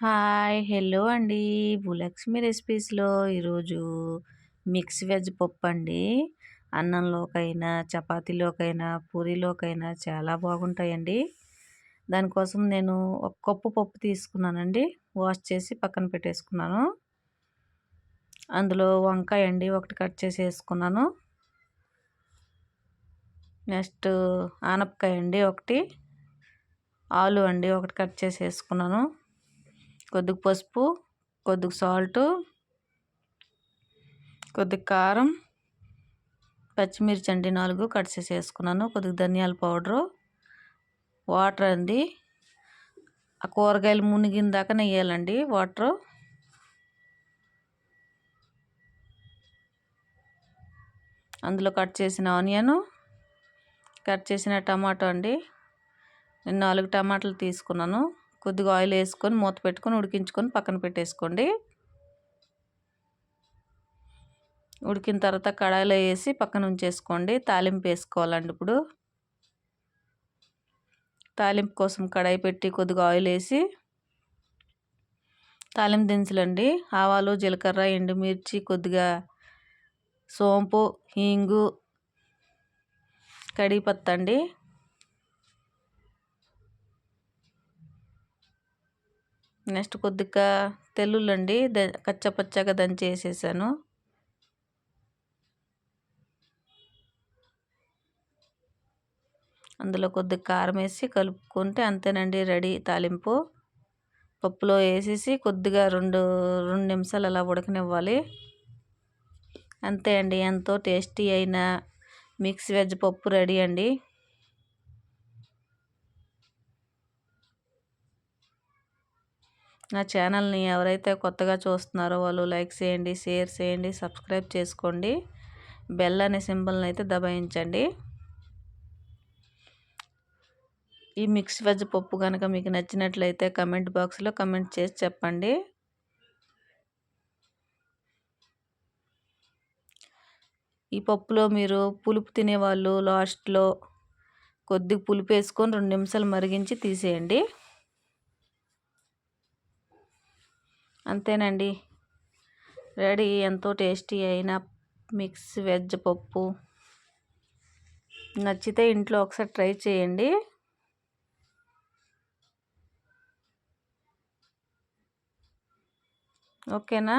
Hi hello అండి. భూలక్ష్మి రెసిపీస్లో ఈరోజు mix veg పప్పు అండి అన్నంలోకైనా చపాతీలోకైనా పూరీలోకైనా చాలా బాగుంటాయండి. దానికోసం నేను ఒక కప్పు పప్పు తీసుకున్నానండి. వాష్ చేసి పక్కన పెట్టేసుకున్నాను. అందులో వంకాయ అండి ఒకటి కట్ చేసి వేసుకున్నాను. నెక్స్ట్ ఆనపకాయ అండి ఒకటి. ఆలు అండి ఒకటి కట్ చేసి వేసుకున్నాను. కొద్దిగా పసుపు కొద్దిగా సాల్టు కొద్దిగా కారం పచ్చిమిర్చి అండి నాలుగు కట్ చేసి వేసుకున్నాను. కొద్దిగా ధనియాల పౌడరు వాటర్ అండి. ఆ కూరగాయలు మునిగిన దాకా నెయ్యాలండి వాటరు. అందులో కట్ చేసిన ఆనియను కట్ చేసిన టమాటో అండి. నేను నాలుగు టమాటాలు తీసుకున్నాను. కొద్దిగా ఆయిల్ వేసుకొని మూత పెట్టుకొని ఉడికించుకొని పక్కన పెట్టేసుకోండి. ఉడికిన తర్వాత కడాయిలో వేసి పక్కన ఉంచేసుకోండి. తాలింపు వేసుకోవాలండి ఇప్పుడు. తాలింపు కోసం కడాయి పెట్టి కొద్దిగా ఆయిల్ వేసి తాలింపు దినుసులండి. ఆవాలు జీలకర్ర ఎండుమిర్చి కొద్దిగా సోంపు హీంగు కడిపత్త నెక్స్ట్ కొద్దిగా తెల్లుల్లండి ద కచ్చపచ్చగా దంచి వేసేసాను అందులో కొద్దిగా కారం వేసి కలుపుకుంటే అంతేనండి రెడీ తాలింపు. పప్పులో వేసేసి కొద్దిగా రెండు రెండు నిమిషాలు అలా ఉడకనివ్వాలి. అంతే అండి ఎంతో టేస్టీ అయిన మిక్స్ వెజ్ పప్పు రెడీ అండి. నా ఛానల్ని ఎవరైతే కొత్తగా చూస్తున్నారో వాళ్ళు లైక్ చేయండి షేర్ చేయండి సబ్స్క్రైబ్ చేసుకోండి. బెల్ అనే సింబల్ని అయితే దబాయించండి. ఈ మిక్స్ వెజ్ పప్పు కనుక మీకు నచ్చినట్లయితే కమెంట్ బాక్స్లో కమెంట్ చేసి చెప్పండి. ఈ పప్పులో మీరు పులుపు తినేవాళ్ళు లాస్ట్లో కొద్దిగా పులుపు వేసుకొని రెండు నిమిషాలు మరిగించి తీసేయండి. అంతేనండి. రెడీ ఎంతో టేస్టీ అయిన మిక్స్ వెజ్ పప్పు. నచ్చితే ఇంట్లో ఒకసారి ట్రై చేయండి. ఓకేనా?